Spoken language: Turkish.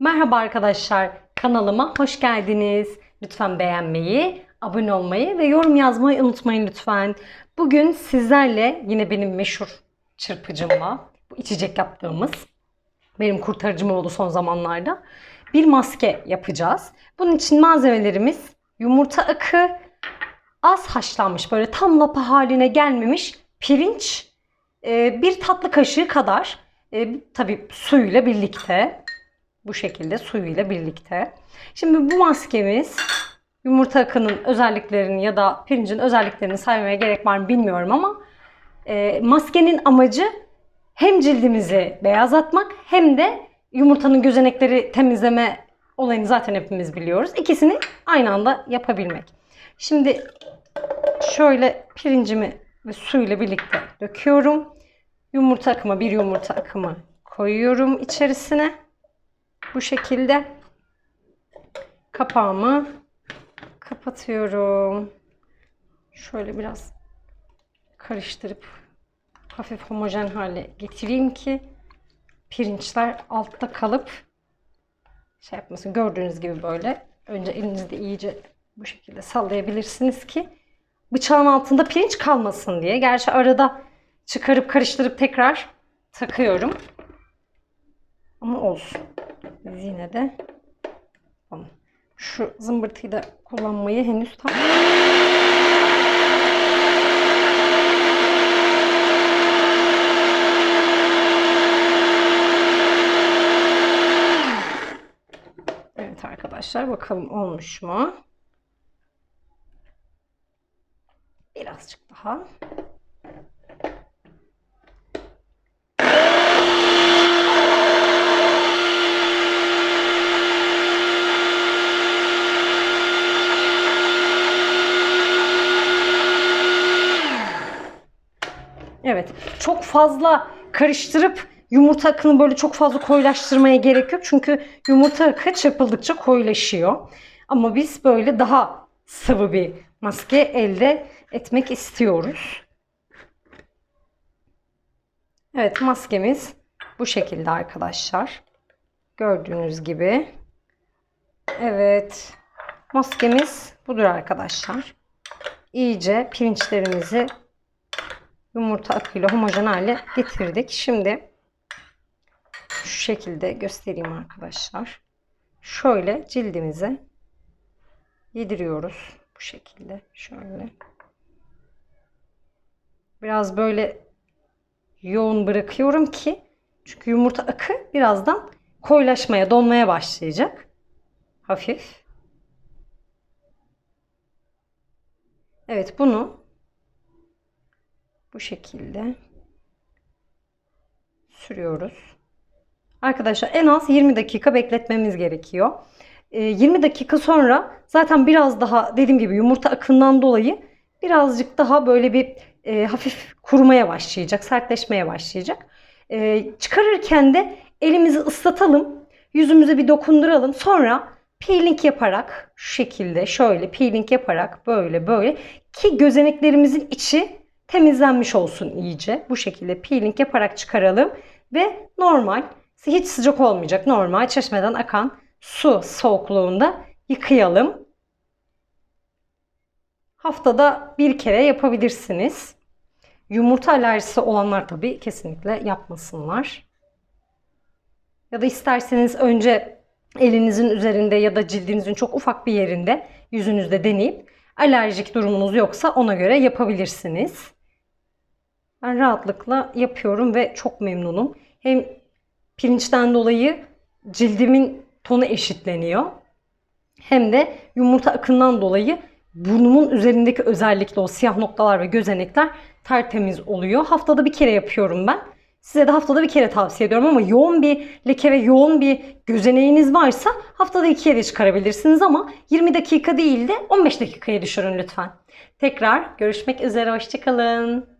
Merhaba arkadaşlar, kanalıma hoş geldiniz. Lütfen beğenmeyi, abone olmayı ve yorum yazmayı unutmayın lütfen. Bugün sizlerle yine benim meşhur çırpıcımla bu içecek yaptığımız benim kurtarıcım oldu son zamanlarda. Bir maske yapacağız. Bunun için malzemelerimiz yumurta akı, az haşlanmış böyle tam lapa haline gelmemiş pirinç, e, bir tatlı kaşığı kadar e, tabii suyuyla birlikte bu şekilde suyuyla birlikte. Şimdi bu maskemiz yumurta akının özelliklerini ya da pirincin özelliklerini saymaya gerek var mı bilmiyorum ama e, maskenin amacı hem cildimizi beyazlatmak hem de yumurtanın gözenekleri temizleme olayını zaten hepimiz biliyoruz. İkisini aynı anda yapabilmek. Şimdi şöyle pirincimi ve suyla birlikte döküyorum. Yumurta akımı, bir yumurta akımı koyuyorum içerisine. Bu şekilde kapağımı kapatıyorum. Şöyle biraz karıştırıp hafif homojen hale getireyim ki pirinçler altta kalıp şey yapmasın. Gördüğünüz gibi böyle önce elinizde iyice bu şekilde sallayabilirsiniz ki bıçağın altında pirinç kalmasın diye. Gerçi arada çıkarıp karıştırıp tekrar takıyorum. Ama olsun. Biz yine de. Şu zımbırtıyı da kullanmayı henüz tam Evet arkadaşlar bakalım olmuş mu? Birazcık daha. Evet. Çok fazla karıştırıp yumurta akını böyle çok fazla koyulaştırmaya gerek yok. Çünkü yumurta akı çırpıldıkça koyulaşıyor. Ama biz böyle daha sıvı bir maske elde etmek istiyoruz. Evet maskemiz bu şekilde arkadaşlar. Gördüğünüz gibi. Evet. Maskemiz budur arkadaşlar. İyice pirinçlerimizi yumurta akıyla homojen hale getirdik. Şimdi şu şekilde göstereyim arkadaşlar. Şöyle cildimize yediriyoruz. Bu şekilde şöyle. Biraz böyle yoğun bırakıyorum ki çünkü yumurta akı birazdan koyulaşmaya, donmaya başlayacak. Hafif. Evet bunu bu şekilde sürüyoruz. Arkadaşlar en az 20 dakika bekletmemiz gerekiyor. 20 dakika sonra zaten biraz daha dediğim gibi yumurta akından dolayı birazcık daha böyle bir e, hafif kurumaya başlayacak, sertleşmeye başlayacak. E, çıkarırken de elimizi ıslatalım, yüzümüze bir dokunduralım. Sonra peeling yaparak şu şekilde şöyle peeling yaparak böyle böyle ki gözeneklerimizin içi temizlenmiş olsun iyice. Bu şekilde peeling yaparak çıkaralım ve normal hiç sıcak olmayacak normal çeşmeden akan su soğukluğunda yıkayalım. Haftada bir kere yapabilirsiniz. Yumurta alerjisi olanlar tabii kesinlikle yapmasınlar. Ya da isterseniz önce elinizin üzerinde ya da cildinizin çok ufak bir yerinde yüzünüzde deneyip alerjik durumunuz yoksa ona göre yapabilirsiniz. Ben rahatlıkla yapıyorum ve çok memnunum. Hem pirinçten dolayı cildimin tonu eşitleniyor. Hem de yumurta akından dolayı burnumun üzerindeki özellikle o siyah noktalar ve gözenekler tertemiz oluyor. Haftada bir kere yapıyorum ben. Size de haftada bir kere tavsiye ediyorum ama yoğun bir leke ve yoğun bir gözeneğiniz varsa haftada ikiye de çıkarabilirsiniz ama 20 dakika değil de 15 dakikaya düşürün lütfen. Tekrar görüşmek üzere, hoşçakalın.